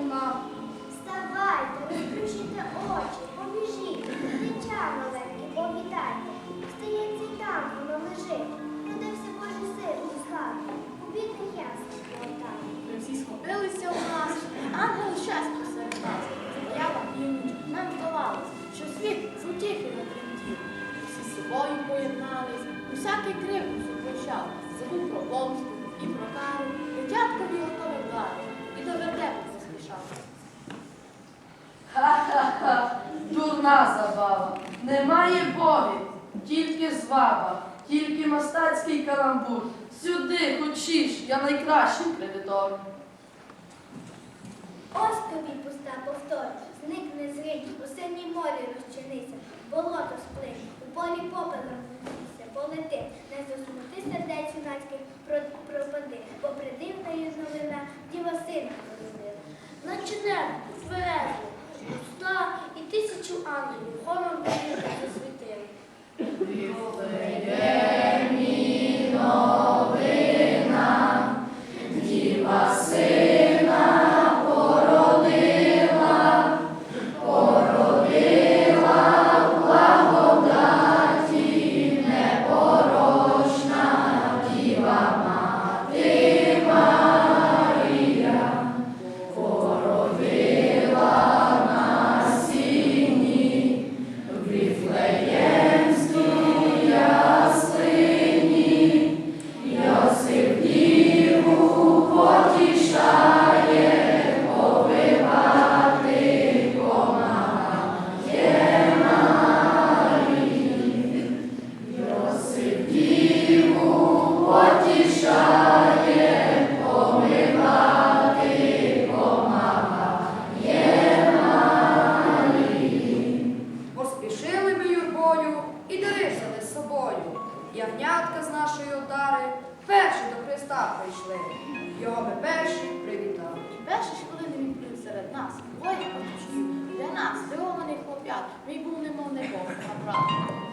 нам. Вставайте, розплющите очі, побіжіть, дитя маленьке, повітайте. Стається там, воно лежить, родився Божий син у славі, у бідних яснах полтаві. Ми всі схопилися у нас, ангел щастя серед нас. Північ, нам здавалось, що світ з утіхи натремтів. Всі собою поєднались, усякий кривду супрощав, забув про помсту і про кару, дитяткові готовий дати, і до вертепу. Ха-ха-ха, дурна забава. Немає богів, тільки зваба, тільки мастацький каламбур. Сюди, хочеш, я найкращий кредитор. Ось тобі пуста повтор, зникне зрінь, у синій морі розчинися, болото сплинь, у полі попелом полети, не засмути сердець юнацьких, про- пропади, бо придивна є новина, діва сина. Наче небо, тверезо, пуста і тисячу ангелів, хором засвітили. Нас, хлоп'ят, мій був немов не Бог, а брат.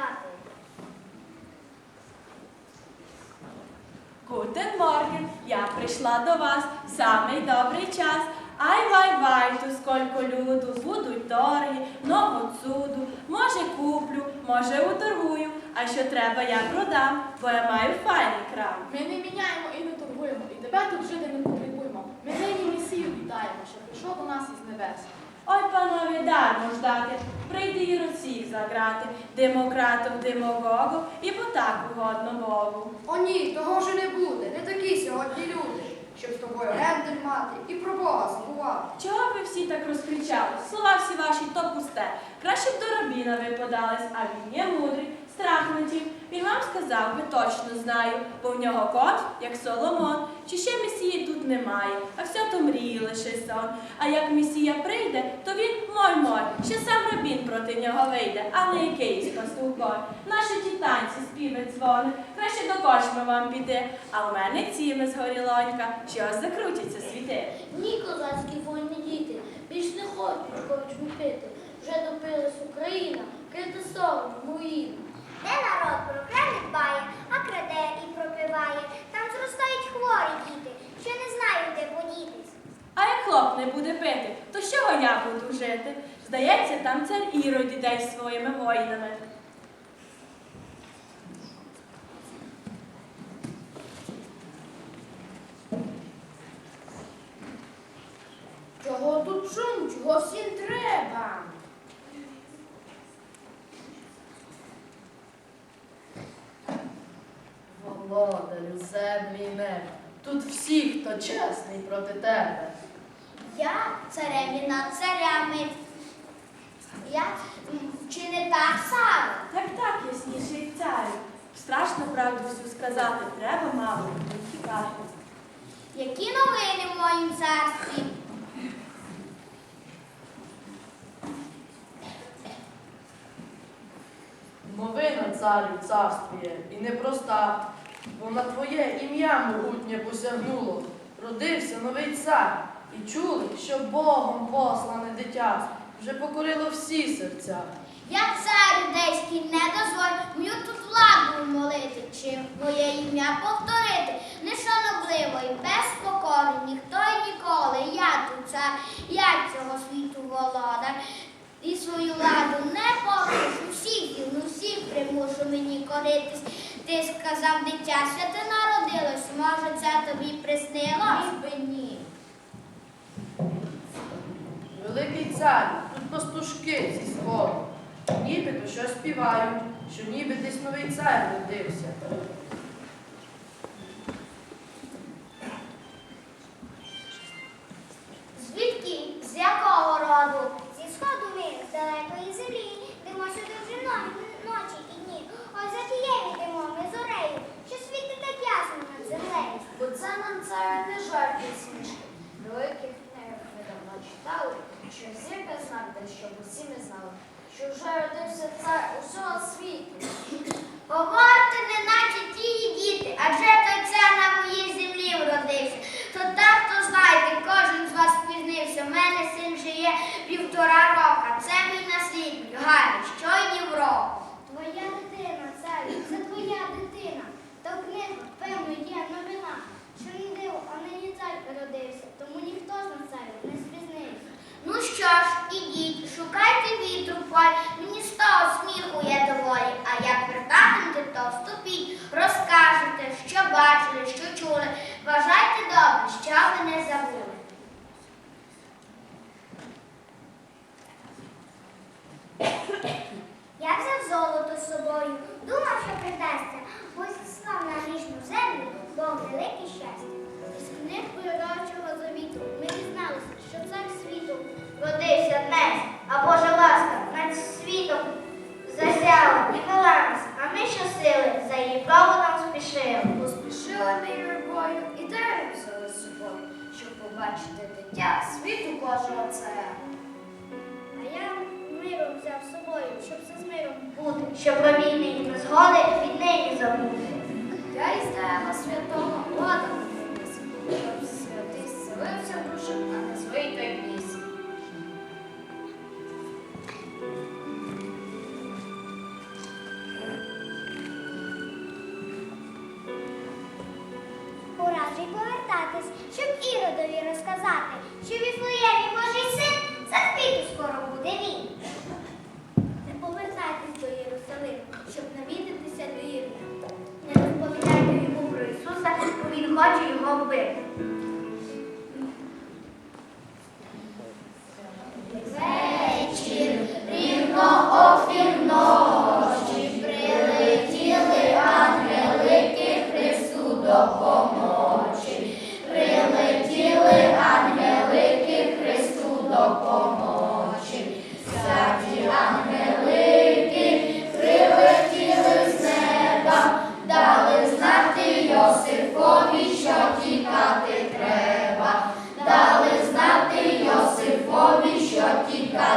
Привітати. Гутен Морген, я прийшла до вас в самий добрий час. Ай вай вай, ту сколько люду, будуть торги, много цуду. Може куплю, може уторгую, а що треба, я продам, бо я маю файний крам. Ми не міняємо і не торгуємо, і тебе тут жити не потребуємо. Ми нині Месію вітаємо, що прийшов до нас із небес. Ой, панові, дармо ждати, прийди і Росіх заграти, демократом демагогу і потаку годно Богу. О ні, того вже не буде, не такі сьогодні люди. щоб з тобою гендель мати і про Бога забувати. Чого ви всі так розкричали? Слова всі ваші то пусте. Краще б до робіна ви подались, а він є мудрий, страх натів. Він вам сказав, ви точно знаю, бо в нього кот, як Соломон. Чи ще месії тут немає, а все то мрії лише сон. А як месія прийде, то він моль-моль, ще сам рабін проти нього вийде, а не якийсь пастухой. Наші ті танці співи дзвони, краще до кочми вам піти. А в мене ціми з горілонька, що закрутяться світи. Ні, козацькі вольні діти, більш не хочуть корчму пити. Вже допилась Україна, крити сором моїм. Де народ про край не дбає, а краде і пропиває. Там зростають хворі діти, що не знають, де подітись. А як хлоп не буде пити, то з чого я буду жити? Здається, там цар Ірод іде зі своїми воїнами. Чого тут шум? Чого всім треба? І небо, тут всі, хто чесний проти тебе. Я цареві над царями. Я чи не так само? Так так, ясніший царю. Страшно правду всю сказати, треба, мабуть, не тікати. Які новини в моїм царстві? Новина царю царствує, і непроста, бо на твоє ім'я могутнє посягнуло. Родився новий цар, і чули, що Богом послане дитя вже покорило всі серця. Я цар юдейський не дозволь мою тут владу молити, чи моє ім'я повторити. Нешанобливо і без покори, ніхто й ніколи. Я тут цар, я цього світу володар. І свою владу не покажу, всіх ну всіх примушу мені коритись. Ти сказав, дитя святе народилось, може це тобі приснилось? Ніби ні. Великий цар, тут пастушки зі сходу. Нібито щось співають, що ніби десь новий цар родився. Щоб про війни і незгоди неї забути. Я і стала святого il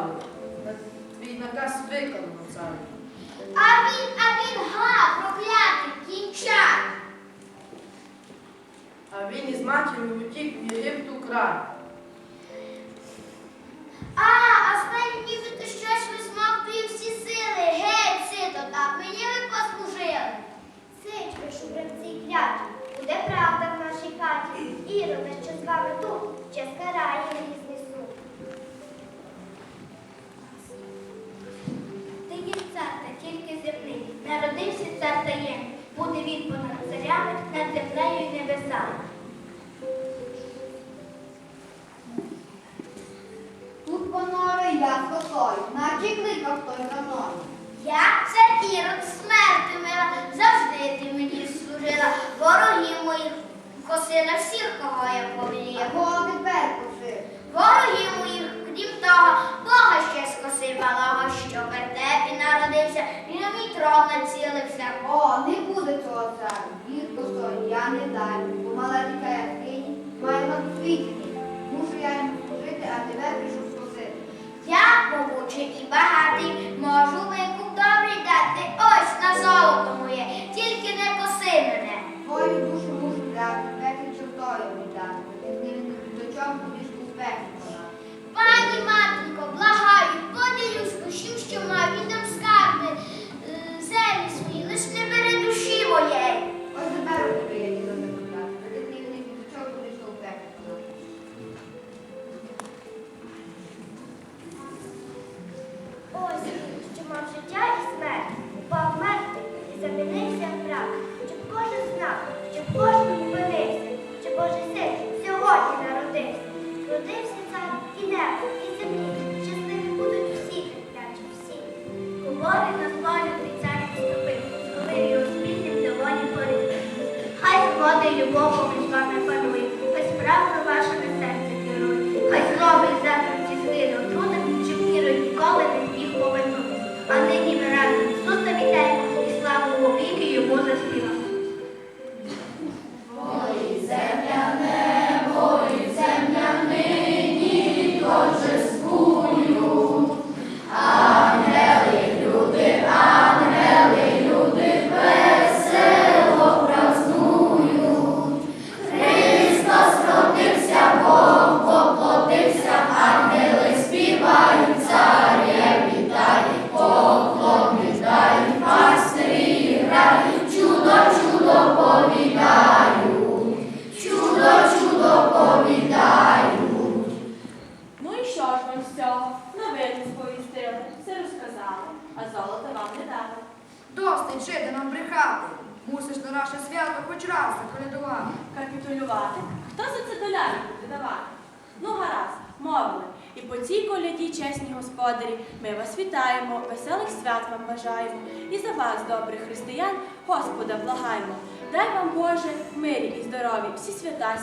아, буде понад царями, над землею і небесами. Тут поноре я з косою, наче кликав той за мною. Я це ірод смерти мила, завжди ти мені служила, вороги моїх косила всіх, кого я повеліла. А кого тепер косив? Ворогів моїх, крім того, Бога ще скосив малого, що вертепі народився. Петро націлився. О, не буде цього царю. Вірку сто я не дам. бо мала маленька я кинь, маю на світі. Мушу я їм служити, а тебе прийшов спасити. Я могучий і багатий, можу бити.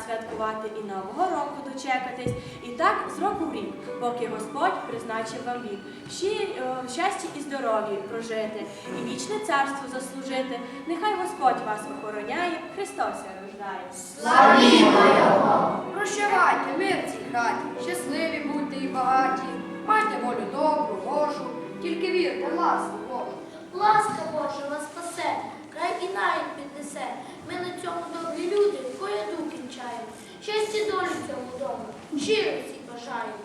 Святкувати і Нового року дочекатись. І так з року в рік, поки Господь призначив вам вік. Е, і здоров'ї прожити, і вічне царство заслужити. Нехай Господь вас охороняє, Христос рождає. Прощавайте, мир цій хаті, щасливі будьте і багаті. Майте волю добру, Божу, тільки вірте ласку Божу. Ласка Божа вас спасе, край і навіть піднесе. Ми на цьому добрі люди коляду кінчаємо. Щастя долі цьому дому, щиро всі бажаємо.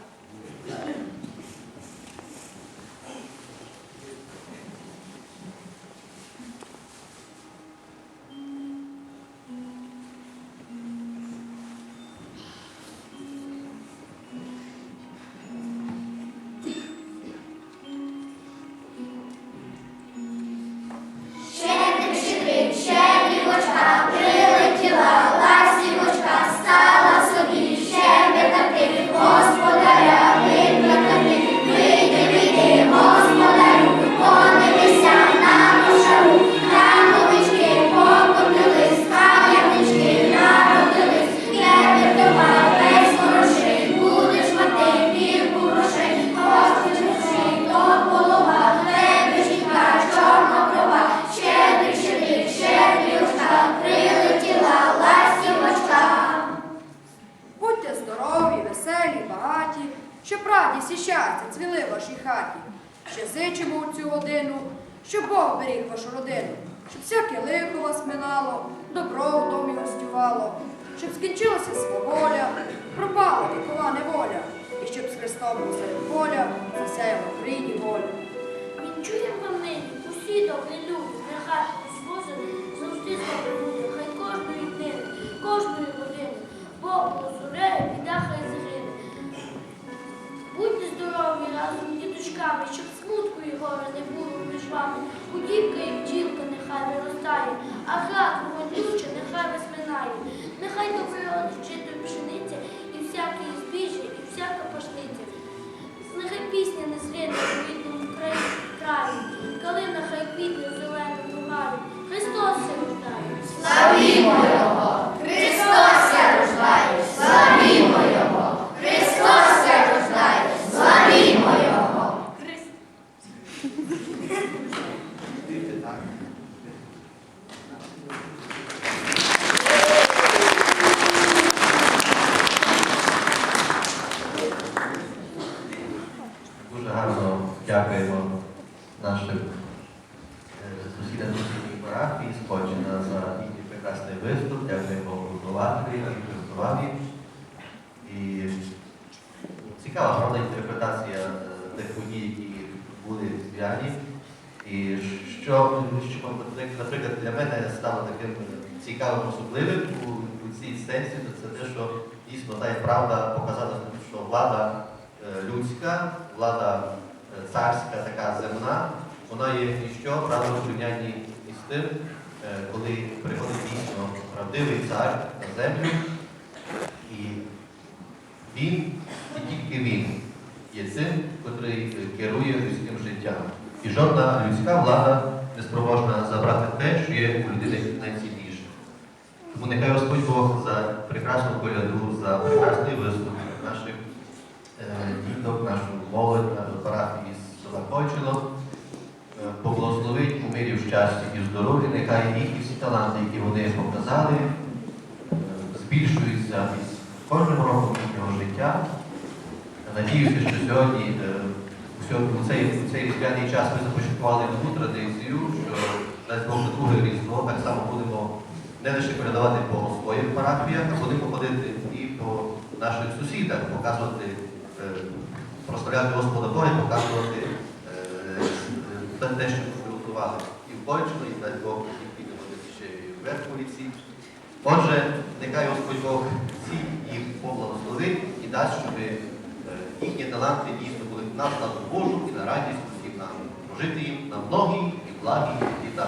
Веселі, багаті, щоб радість і щастя цвіли в вашій хаті. Ще зичимо у цю годину, щоб Бог беріг вашу родину, щоб всяке лихо вас минало, добро в домі гостювало, щоб скінчилася свобода, пропала вікова неволя, і щоб з Христом посеред поля засяяла в Україні воля. Вінчуємо вам нині, усі добрі люди, нехай звозили завжди з добрим буде, хай кожної днини, кожної години, Бог разом діточками, щоб смутку і не було між вами. Удівка і бджілка нехай виростає, а град родюча нехай висминає. Нехай добре родить цікава правда інтерпретація е, тих подій, які були в. І що, що, наприклад, для мене стало таким е, цікавим, особливим у, у цій сенсі, то це те, що дійсно та правда показала, що влада е, людська, влада царська, така земна, вона є ніщо, правда, в порівнянні із тим, коли приходить дійсно правдивий цар на землю, і він, тільки він є тим, котрий е, керує людським життям. І жодна людська влада не спроможна забрати те, що є у людини найцінніше. Тому нехай Господь Бог за прекрасну коляду, за прекрасний виступ наших е, діток, нашу молодь, нашу парафію з села Койчило, е, поблагословить у мирі, в щасті і в здоров'ї, нехай їхні всі таланти, які вони показали, збільшуються із кожним роком їхнього життя. Надіюся, що сьогодні е, у цей, цей різдвяний час ми започаткували нову традицію, що дасть Бог друге різдво так само будемо не лише передавати по своїх парафіях, а будемо ходити і по наших сусідах, показувати, е, прославляти Господа Бога показувати е, те, що ми приготували і в Польщі, і дай Бог, і підемо ще і в Верховіці. Отже, нехай Господь Бог всіх їх поблагословить і дасть, щоб їхні таланти дійсно були на славу Божу і на радість усіх нам. Прожити їм на многі і благі літа.